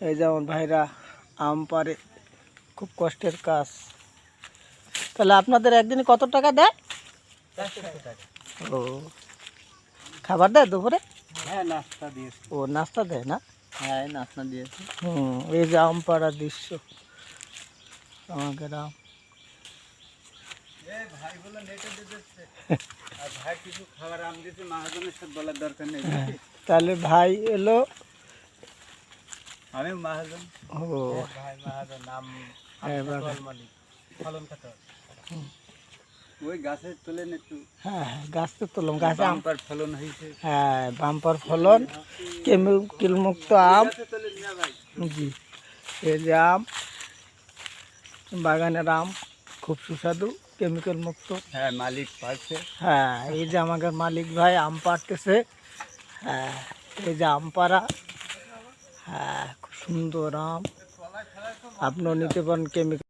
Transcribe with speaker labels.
Speaker 1: এই যেমন ভাইরা আম পারে খুব কষ্টের কাজ। তাহলে আপনাদের একদিনে কত টাকা দেয়? ও। খাবার দেয় দুপুরে?
Speaker 2: হ্যাঁ নাস্তা দিয়েছি।
Speaker 1: ও নাস্তা দেয় না?
Speaker 2: হ্যাঁ নাস্তা দিয়েছি।
Speaker 1: হুম এই যে আম পাড়ার দৃশ্য। আমাকে
Speaker 2: দরকার নেই।
Speaker 1: তাহলে ভাই এলো।
Speaker 2: আমি মহাজন।
Speaker 1: ও।
Speaker 2: ভাই মহাজন নাম
Speaker 1: হ্যাঁ,
Speaker 2: মালিক। ফলন খাতা ওই গাছের তুলে একটু
Speaker 1: হ্যাঁ হ্যাঁ, গাছ তো তুললাম। গাছে আম
Speaker 2: বাম্পার ফলন হয়েছে।
Speaker 1: হ্যাঁ বাম্পার ফলন কেমিক্যাল মুক্ত আম। জি। এই যে আম বাগানের আম খুব সুস্বাদু কেমিক্যাল মুক্ত।
Speaker 2: হ্যাঁ মালিক পাচ্ছে।
Speaker 1: হ্যাঁ এই যে আমাদের মালিক ভাই আম পাড়তেছে। হ্যাঁ এই যে আম পাড়া। হ্যাঁ খুব সুন্দর আম। আপনিও নিতে পারেন কেমিক্যাল